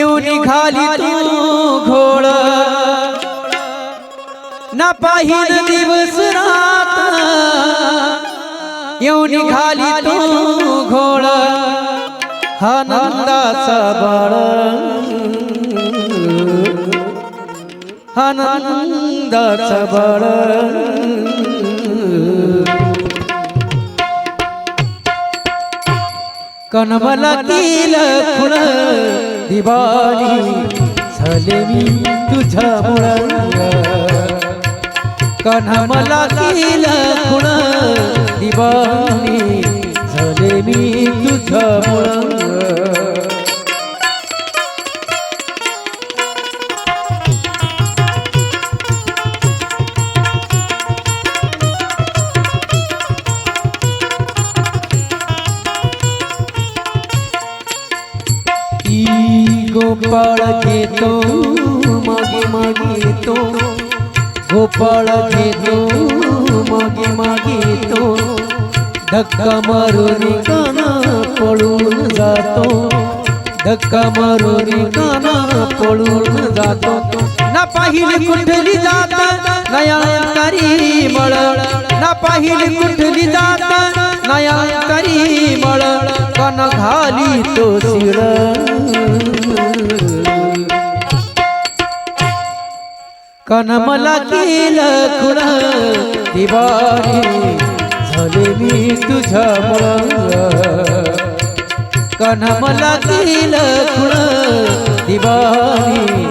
येऊन निघाली तू घोळ ना पाहिन दिवस रात. येऊन निघाली तू घोळ आनंदाचा बाळ. आनंदाचा बाळ. कनमला केल खुळ दिवाळी झाले मी तुझ्या कनमला केल खुळ दिवाळी झाले मी तुझ्या ગોપાળ ખેતો માગી માગી તો. ગોપાળ ખેતો માગી માગી તો. ધક્કા મારો રીકાના પડું જાતો. ધક્કા મારો રીકાના પડું જાતો. ના પાહિલ કુંડલી જાતા નયા કરી મળ. ના પાહિલ કુંડલી જાતા નયા કરી મળ. કન ખાલી તો શિર मला केलं खुण. दिवाळी झाले मी तुझ्या कन मला केलं खुण. दिवाळी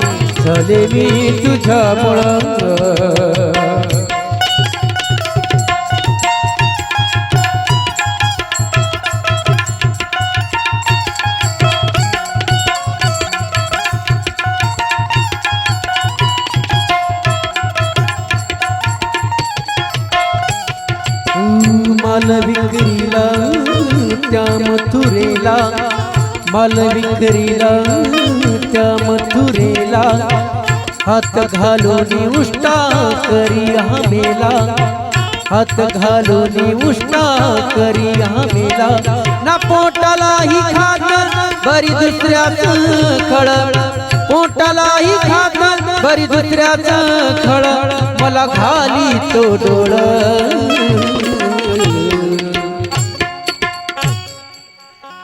झाले मी तुझ्या माल विक्रीला त्या मथुरेला. मालविक्रीला त्या मथुरेला. हात घालून उष्टा करी हमेला. हात घालून उष्टा करी हमेला. ना पोटालाही खात बरी दुसऱ्याच खळ पोटालाही खात बरी दुसऱ्याच खळ मला खाली तो डोळ.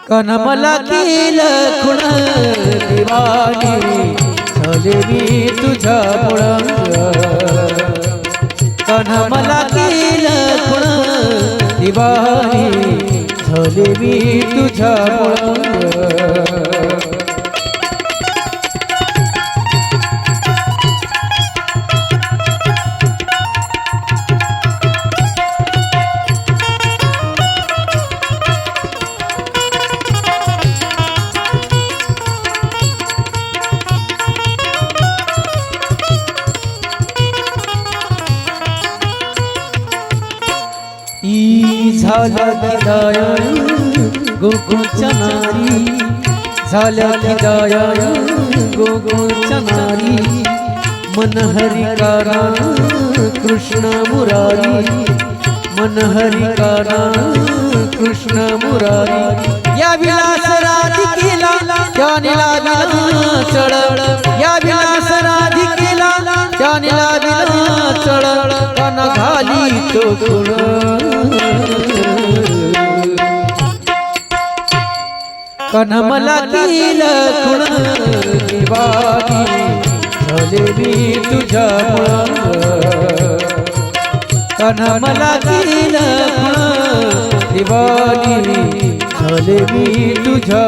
कन मला केलं खुण दिवाणी. झाले मी तुझ्या मुळ कन मला केलं खुण दिवाणी. झाले मी तुझ्या झालं की दयाळ गोकुळच्या नारी झालं की दयाळ गोकुळच्या नारी मन हरी कारा कृष्ण मुरारी. मन हरी कारा कृष्ण मुरारी. या विलास राधिकेला त्या लागला चळ या विलास राधिकेला त्याने लागला चळ कन घाली तो गुण कन मला दिल गुण दिवाळी झाले मी तुझ्या कन मला दिल गुण दिवाळी झाले मी तुझ्या